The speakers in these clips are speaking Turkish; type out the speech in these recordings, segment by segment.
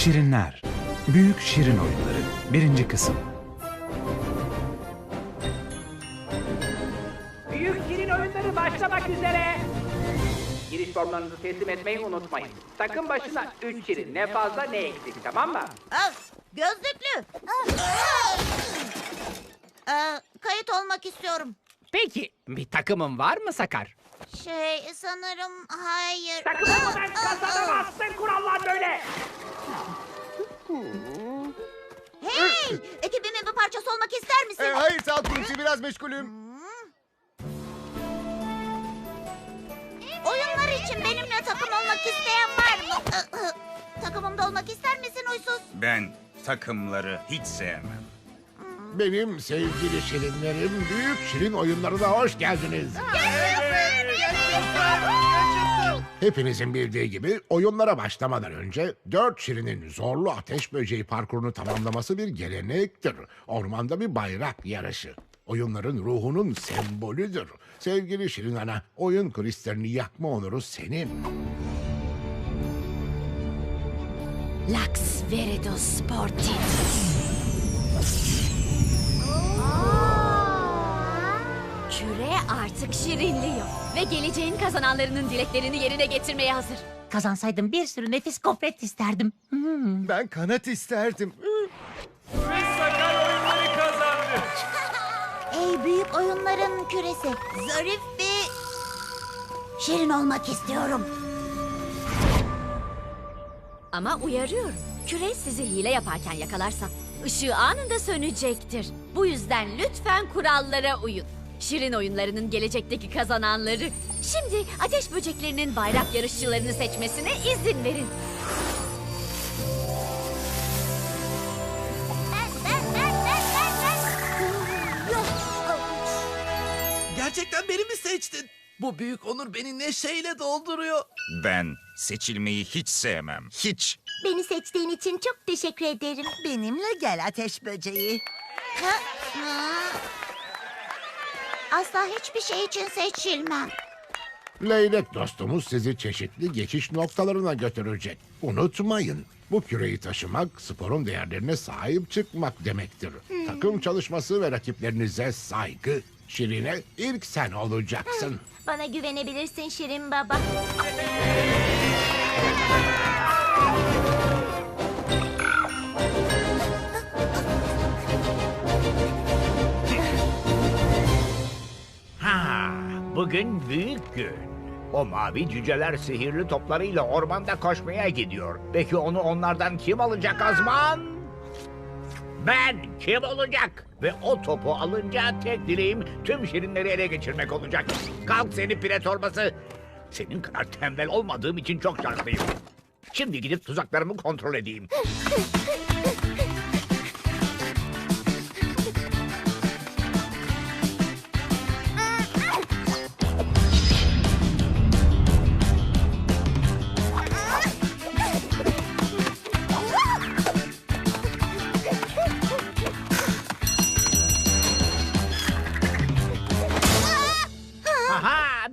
Şirinler. Büyük Şirin Oyunları. Birinci kısım. Üzere. Giriş formlarınızı teslim etmeyi unutmayın. Takım başına 3 Şirin ne fazla ne eksik tamam mı? Al, gözlüklü. Ee, kayıt olmak istiyorum. Peki bir takımın var mı Sakar? Şey sanırım hayır. Takım olmadan kazanamazsın kurallar böyle. Hey! Ekibimin bir parçası olmak ister misin? E, hayır sağ ol Kumsi biraz meşgulüm. Oyunlar için benimle takım olmak isteyen var mı? Takımımda olmak ister misin uysuz? Ben takımları hiç sevmem. Benim sevgili şirinlerim, büyük şirin oyunlarına hoş geldiniz. Hepinizin bildiği gibi oyunlara başlamadan önce dört şirinin zorlu ateş böceği parkurunu tamamlaması bir gelenektir. Ormanda bir bayrak yarışı. Oyunların ruhunun sembolüdür. Sevgili Şirin Ana, oyun kristalini yakma onuru senin. Lux Veridos Sportif. Küre artık şirinliyor ve geleceğin kazananlarının dileklerini yerine getirmeye hazır. Kazansaydım bir sürü nefis gofret isterdim. Hmm. Ben kanat isterdim. Oyunların küresi. Zarif bir... Şirin olmak istiyorum. Ama uyarıyorum. Küre sizi hile yaparken yakalarsa ışığı anında sönecektir. Bu yüzden lütfen kurallara uyun. Şirin oyunlarının gelecekteki kazananları. Şimdi ateş böceklerinin bayrak yarışçılarını seçmesine izin verin. Gerçekten beni mi seçtin? Bu büyük onur beni neşeyle dolduruyor. Ben seçilmeyi hiç sevmem. Hiç. Beni seçtiğin için çok teşekkür ederim. Benimle gel ateş böceği. Ha? Ha? Asla hiçbir şey için seçilmem. Leylek dostumuz sizi çeşitli geçiş noktalarına götürecek. Unutmayın, bu küreyi taşımak sporun değerlerine sahip çıkmak demektir. Takım çalışması ve rakiplerinize saygı. Şirine ilk sen olacaksın. Bana güvenebilirsin Şirin Baba. Ha, bugün büyük gün. O mavi cüceler sihirli toplarıyla ormanda koşmaya gidiyor. Peki onu onlardan kim alacak Azman? Ben kim olacak? Ve o topu alınca tek dileğim tüm şirinleri ele geçirmek olacak. Kalk seni pire torbası. Senin kadar tembel olmadığım için çok şanslıyım. Şimdi gidip tuzaklarımı kontrol edeyim.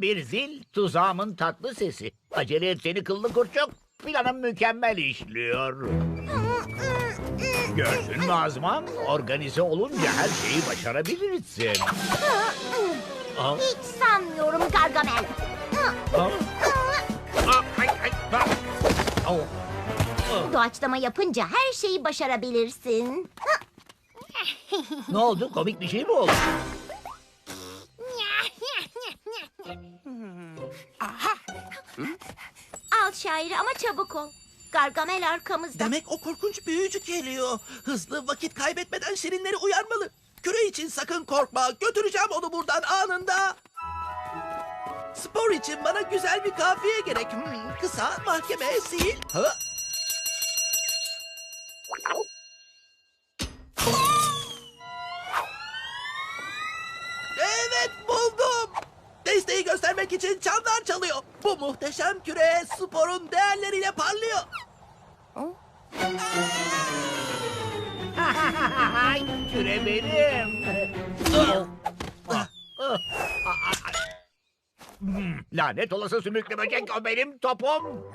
bir zil tuzağımın tatlı sesi. Acele et seni kıllı kurçuk. Planım mükemmel işliyor. Gördün mü Azman? Organize olunca her şeyi başarabilirsin. Aa, Hiç sanmıyorum Gargamel. aa, aa, ay, ay, bak. Au. Doğaçlama yapınca her şeyi başarabilirsin. Ne oldu? Komik bir şey mi oldu? Şairi ama çabuk ol. Gargamel arkamızda. Demek o korkunç büyücü geliyor. Hızlı vakit kaybetmeden şirinleri uyarmalı. Küre için sakın korkma. Götüreceğim onu buradan anında. Spor için bana güzel bir kafiye gerek. Hmm, kısa, mahkeme, sil. Ha? Göstermek için çanlar çalıyor. Bu muhteşem küre sporun değerleriyle parlıyor. Küre benim. Hmm, Lanet olası sümüklü böcek o benim topum.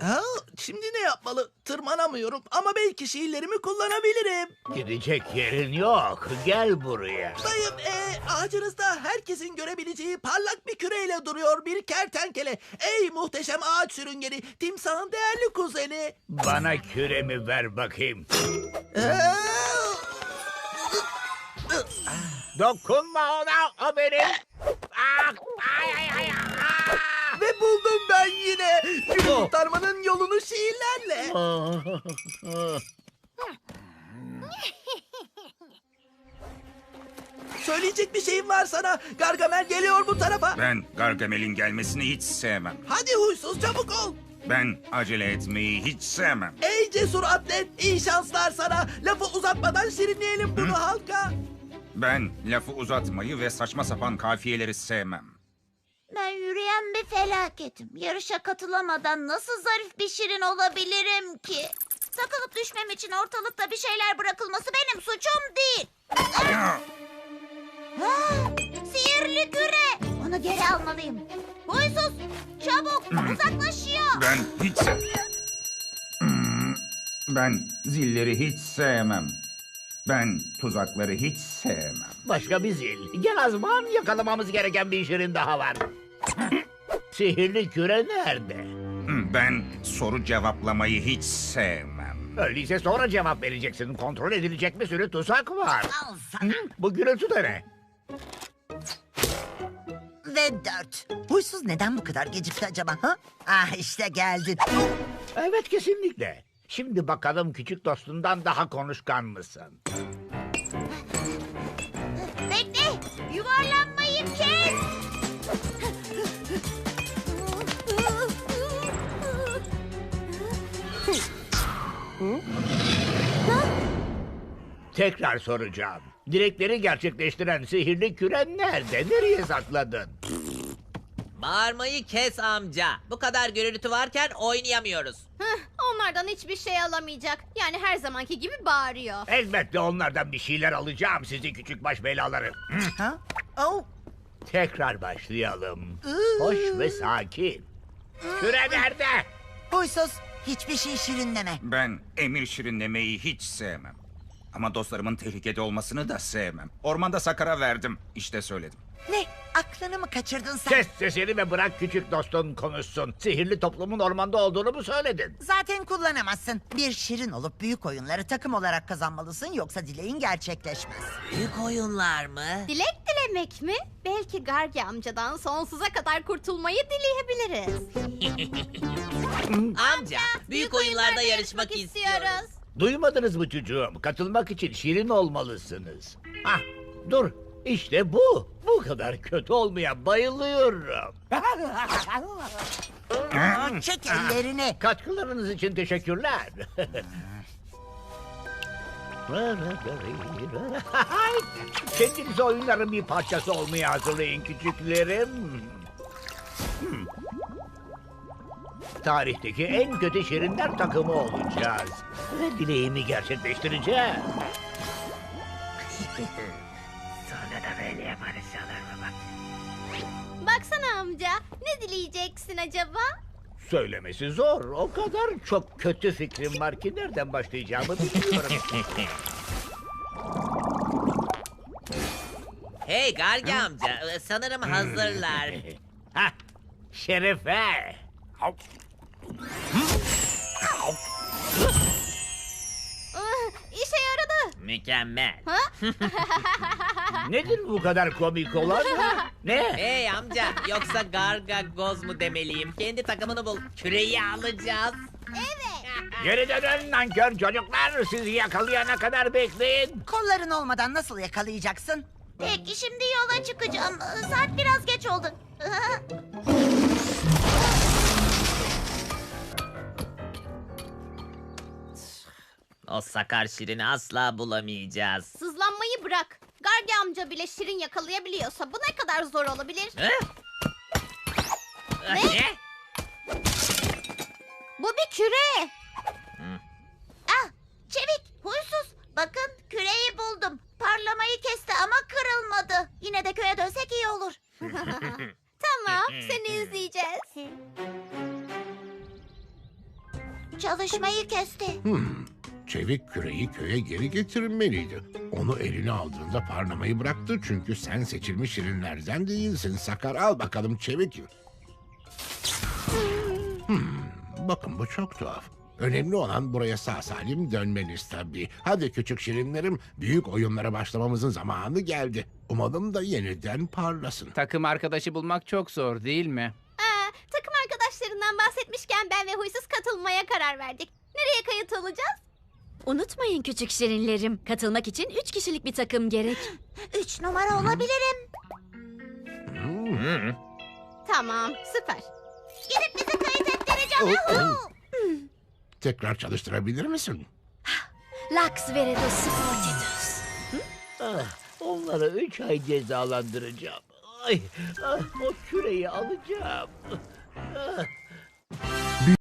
Ha, şimdi ne yapmalı? Tırmanamıyorum ama belki şiirlerimi kullanabilirim. Gidecek yerin yok. Gel buraya. Dayım, e, ağacınızda herkesin görebileceği parlak bir küreyle duruyor bir kertenkele. Ey muhteşem ağaç sürüngeni, timsahın değerli kuzeni. Bana küremi ver bakayım. Dokunma ona o benim. Ah, ay, ay, ay, ah! Buldum ben yine. Küre kurtarmanın yolunu şiirlerle. Söyleyecek bir şeyim var sana. Gargamel geliyor bu tarafa. Ben Gargamel'in gelmesini hiç sevmem. Hadi huysuz çabuk ol. Ben acele etmeyi hiç sevmem. Ey cesur atlet iyi şanslar sana. Lafı uzatmadan şirinleyelim bunu halka. Ben lafı uzatmayı ve saçma sapan kafiyeleri sevmem. Bir felaketim. Yarışa katılamadan nasıl zarif bir şirin olabilirim ki? Takılıp düşmem için ortalıkta bir şeyler bırakılması benim suçum değil. Ha, sihirli küre. Onu geri almalıyım. Huysuz çabuk uzaklaşıyor. Ben hiç Hmm, Ben zilleri hiç sevmem. Ben tuzakları hiç sevmem. Başka bir zil. Gel Azman yakalamamız gereken bir şirin daha var. Sihirli küre nerede? Hmm, Ben soru cevaplamayı hiç sevmem. Öyleyse sonra cevap vereceksin. Kontrol edilecek bir sürü tuzak var. Al sana. Bu gürültü de ne? Ve dört. Huysuz neden bu kadar gecikti acaba? Ha? Ah işte geldin. Evet kesinlikle. Şimdi bakalım küçük dostundan daha konuşkan mısın? Bekle yuvarlanmayı kes. Tekrar soracağım. Dilekleri gerçekleştiren sihirli küre nerede? Nereye sakladın? Bağırmayı kes amca. Bu kadar gürültü varken oynayamıyoruz. Onlardan hiçbir şey alamayacak. Yani her zamanki gibi bağırıyor. Elbette onlardan bir şeyler alacağım sizi küçük baş belaları. Hı, Ha? Oh. Tekrar başlayalım. Hoş ve sakin. Küre nerede? Huysuz hiçbir şey şirinleme. Ben emir şirinlemeyi hiç sevmem. Ama dostlarımın tehlikede olmasını da sevmem. Ormanda Sakar'a verdim. İşte söyledim. Ne? Aklını mı kaçırdın sen? Kes sesini ve bırak küçük dostun konuşsun. Sihirli toplumun ormanda olduğunu mu söyledin? Zaten kullanamazsın. Bir şirin olup büyük oyunları takım olarak kazanmalısın yoksa dileğin gerçekleşmez. Büyük oyunlar mı? Dilek dilemek mi? Belki Gargi amcadan sonsuza kadar kurtulmayı dileyebiliriz. Amca, büyük oyunlarda yarışmak istiyoruz. Duymadınız mı çocuğum? Katılmak için şirin olmalısınız. Hah, dur. İşte bu. Bu kadar kötü olmaya bayılıyorum. Aa, çek ellerini. Katkılarınız için teşekkürler. Kendinize oyunların bir parçası olmaya hazırlayın küçüklerim. Hmm. Tarihteki en kötü şirinler takımı olacağız. Ve dileğimi gerçekleştireceğim. Sonra da böyle yaparız sanırım bak. Baksana amca. Ne dileyeceksin acaba? Söylemesi zor. O kadar çok kötü fikrim var ki nereden başlayacağımı bilmiyorum. Hey Gargi amca, sanırım hazırlar. Hah, Şerefe. Mükemmel. Nedir bu kadar komik olan? Ne? Hey amca, yoksa Garga Goz mu demeliyim? Kendi takımını bul. Küreyi alacağız. Geri dönün nankör çocuklar. Sizi yakalayana kadar bekleyin. Kolların olmadan nasıl yakalayacaksın? Peki şimdi yola çıkacağım. Saat biraz geç oldu. O sakar şirini asla bulamayacağız. Sızlanmayı bırak. Gargi amca bile şirin yakalayabiliyorsa bu ne kadar zor olabilir? Ne? Ne? Bu bir küre. Ah, çevik, huysuz. Bakın küreyi buldum. Parlamayı kesti ama kırılmadı. Yine de köye dönsek iyi olur. tamam, seni izleyeceğiz. Çalışmayı kesti. Hmm, çevik küreyi köye geri getirmeliydi. Onu eline aldığında parlamayı bıraktı çünkü sen seçilmiş şirinlerden değilsin. Sakar al bakalım çevik. Hmm, bakın bu çok tuhaf. Önemli olan buraya sağ salim dönmeniz tabii. Hadi küçük şirinlerim, büyük oyunlara başlamamızın zamanı geldi. Umalım da yeniden parlasın. Takım arkadaşı bulmak çok zor değil mi? Aa, takım arkadaşlarından bahsetmişken ben ve huysuz katılmaya karar verdik. Nereye kayıt olacağız? Unutmayın küçük şirinlerim. Katılmak için üç kişilik bir takım gerek. Üç numara olabilirim. Hmm. Tamam, süper. Gidip bizi kayıt ettireceğim. Yahoo! Tekrar çalıştırabilir misin? Lux Veredus Sportidus. Ah, onları üç ay cezalandıracağım. Ay, ah, o küreyi alacağım. Ah,